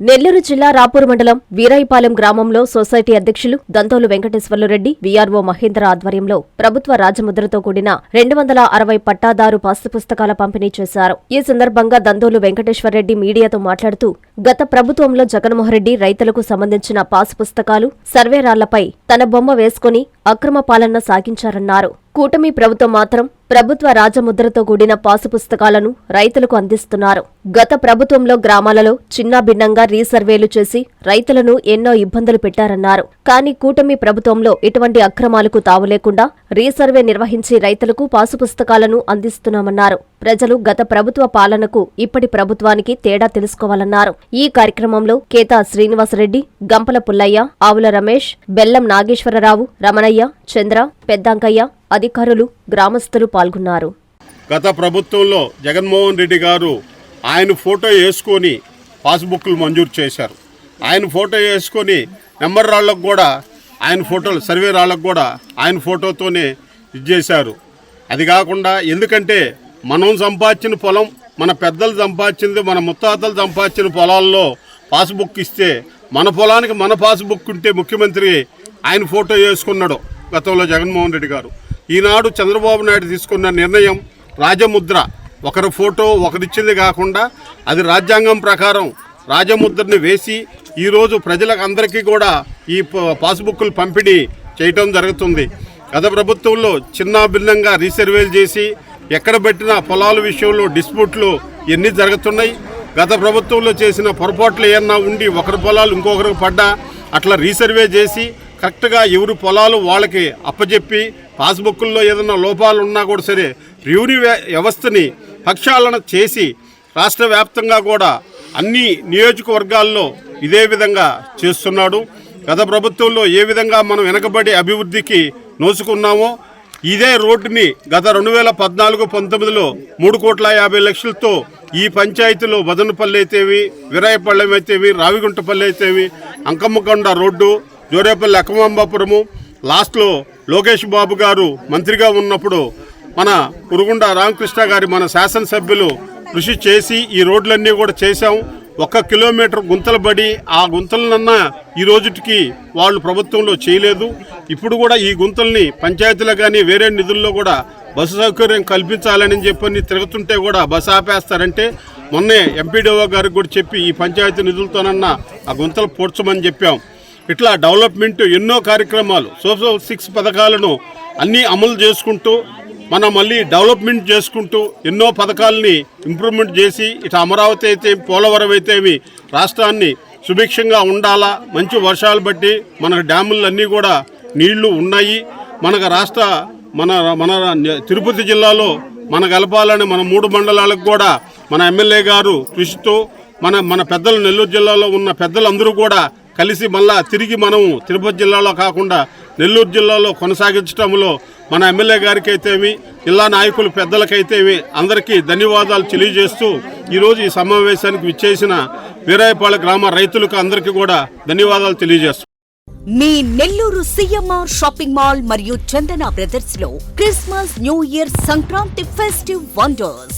నెల్లూరు జిల్లా రాపూర్ మండలం వీరాయిపాలెం గ్రామంలో సొసైటీ అధ్యక్షులు దంతోలు వెంకటేశ్వర్లు రెడ్డి వీఆర్ఓ మహేంద్ర ఆధ్వర్యంలో ప్రభుత్వ రాజముద్రతో కూడిన రెండు వందల అరవై పట్టాదారు పాసు పుస్తకాల పంపిణీ చేశారు. ఈ సందర్భంగా దంతోలు వెంకటేశ్వర్రెడ్డి మీడియాతో మాట్లాడుతూ గత ప్రభుత్వంలో జగన్మోహన్ రెడ్డి రైతులకు సంబంధించిన పాసు పుస్తకాలు సర్వేరాళ్ళపై తన బొమ్మ వేసుకుని అక్రమ పాలన సాగించారన్నారు. కూటమి ప్రభుత్వం మాత్రం ప్రభుత్వ రాజముద్రతో కూడిన పాసు పుస్తకాలను రైతులకు అందిస్తున్నారు. గత ప్రభుత్వంలో గ్రామాలలో చిన్నాభిన్నంగా రీసర్వేలు చేసి రైతులను ఎన్నో ఇబ్బందులు పెట్టారన్నారు. కానీ కూటమి ప్రభుత్వంలో ఇటువంటి అక్రమాలకు తావులేకుండా రీసర్వే నిర్వహించి రైతులకు పాసు పుస్తకాలను అందిస్తున్నామన్నారు. ప్రజలు గత ప్రభుత్వ పాలనకు ఇప్పటి ప్రభుత్వానికి తేడా తెలుసుకోవాలన్నారు. ఈ కార్యక్రమంలో కేతా శ్రీనివాసరెడ్డి గంపల పుల్లయ్య ఆవుల రమేష్ బెల్లం నాగేశ్వరరావు రమణయ్య చంద్ర పెద్దాంకయ్య అధికారులు గ్రామస్తులు పాల్గొన్నారు. గత ప్రభుత్వంలో జగన్మోహన్ రెడ్డి గారు ఆయన ఫోటో వేసుకొని పాస్బుక్లు మంజూరు చేశారు. ఆయన ఫోటో వేసుకొని నెంబర్ రాళ్ళకు కూడా ఆయన ఫోటోలు సర్వే రాళ్ళకు కూడా ఆయన ఫోటోతోనే ఇది చేశారు. అది కాకుండా ఎందుకంటే మనం సంపాదించిన పొలం మన పెద్దలు సంపాదించింది మన ముత్తాతలు సంపాదించిన పొలాల్లో పాస్బుక్ ఇస్తే మన పొలానికి మన పాస్బుక్ ఉంటే ముఖ్యమంత్రి ఆయన ఫోటో వేసుకున్నాడు గతంలో జగన్మోహన్ రెడ్డి గారు. ఈనాడు చంద్రబాబు నాయుడు తీసుకున్న నిర్ణయం రాజముద్ర. ఒకరి ఫోటో ఒకరిచ్చింది కాకుండా అది రాజ్యాంగం ప్రకారం రాజముద్రని వేసి ఈరోజు ప్రజలకు అందరికీ కూడా ఈ పాస్బుక్లు పంపిణీ చేయటం జరుగుతుంది. గత ప్రభుత్వంలో చిన్న భిన్నంగా రీసర్వేలు చేసి ఎక్కడ పెట్టిన పొలాల విషయంలో డిస్ప్యూట్లు ఎన్ని జరుగుతున్నాయి? గత ప్రభుత్వంలో చేసిన పొరపాట్లు ఏమన్నా ఉండి ఒకరి పొలాలు ఇంకొకరికి పడ్డా? అట్లా రీసర్వే చేసి కరెక్ట్గా ఎవరు పొలాలు వాళ్ళకి అప్పచెప్పి పాస్బుక్ల్లో ఏదైనా లోపాలు ఉన్నా కూడా సరే రెవెన్యూ వ్య- వ్యవస్థని పక్షాలన చేసి రాష్ట్ర వ్యాప్తంగా కూడా అన్ని నియోజకవర్గాల్లో ఇదే విధంగా చేస్తున్నాడు. గత ప్రభుత్వంలో ఏ విధంగా మనం వెనకబడి అభివృద్ధికి నోచుకున్నామో ఇదే రోడ్డుని గత రెండు వేల పద్నాలుగు పంతొమ్మిదిలో మూడు కోట్ల యాభై లక్షలతో ఈ పంచాయతీలో బదనపల్లి అయితేవి విరాయపల్లెం అయితేవి రావిగుంటపల్లి అయితేవి అంకమ్మకొండ రోడ్డు జోరేపల్లి అక్కమాంబాపురము లాస్ట్లో లోకేష్ బాబు గారు మంత్రిగా ఉన్నప్పుడు మన కురుగుండ రామకృష్ణ గారి మన శాసనసభ్యులు కృషి చేసి ఈ రోడ్లన్నీ కూడా చేశాం. ఒక్క కిలోమీటర్ గుంతలు పడి ఆ గుంతలనన్నా ఈ రోజుటికి వాళ్ళు ప్రభుత్వంలో చేయలేదు. ఇప్పుడు కూడా ఈ గుంతల్ని పంచాయతీలో కానీ వేరే నిధుల్లో కూడా బస్సు సౌకర్యం కల్పించాలని చెప్పని తిరుగుతుంటే కూడా బస్సు ఆపేస్తారంటే మొన్నే ఎంపీడీఓ గారికి కూడా చెప్పి ఈ పంచాయతీ నిధులతోనన్నా ఆ గుంతలు పూడ్చమని చెప్పాం. ఇట్లా డెవలప్మెంట్ ఎన్నో కార్యక్రమాలు సోషల్ సిక్స్ పథకాలను అన్నీ అమలు చేసుకుంటూ మనం మళ్ళీ డెవలప్మెంట్ చేసుకుంటూ ఎన్నో పథకాలని ఇంప్రూవ్మెంట్ చేసి ఇటు అమరావతి అయితే పోలవరం అయితేమి రాష్ట్రాన్ని సుభిక్షంగా ఉండాలా మంచి వర్షాలు బట్టి మన డ్యాములన్నీ కూడా నీళ్ళు ఉన్నాయి. మనకు రాష్ట్ర మన మన తిరుపతి జిల్లాలో మన గెలపాలని మన మూడు మండలాలకు కూడా మన ఎమ్మెల్యే గారు కృషితో మన మన పెద్దలు నెల్లూరు జిల్లాలో ఉన్న పెద్దలందరూ కూడా కలిసి మళ్ళా తిరిగి మనము తిరుపతి జిల్లాలో కాకుండా నెల్లూరు జిల్లాలో కొనసాగించడంలో మన ఎమ్మెల్యే గారికి అయితేమి జిల్లా నాయకులు పెద్దలకైతేమి అందరికీ ధన్యవాదాలు తెలియజేస్తూ ఈరోజు ఈ సమావేశానికి విచ్చేసిన వీరాయపాళ గ్రామ రైతులకు అందరికీ కూడా ధన్యవాదాలు తెలియజేస్తున్నాం మీ నెల్లూరు సిఎంఆర్ షాపింగ్ మాల్ మరియు Chandana బ్రదర్స్లో Christmas new year Sankranti festive wonders.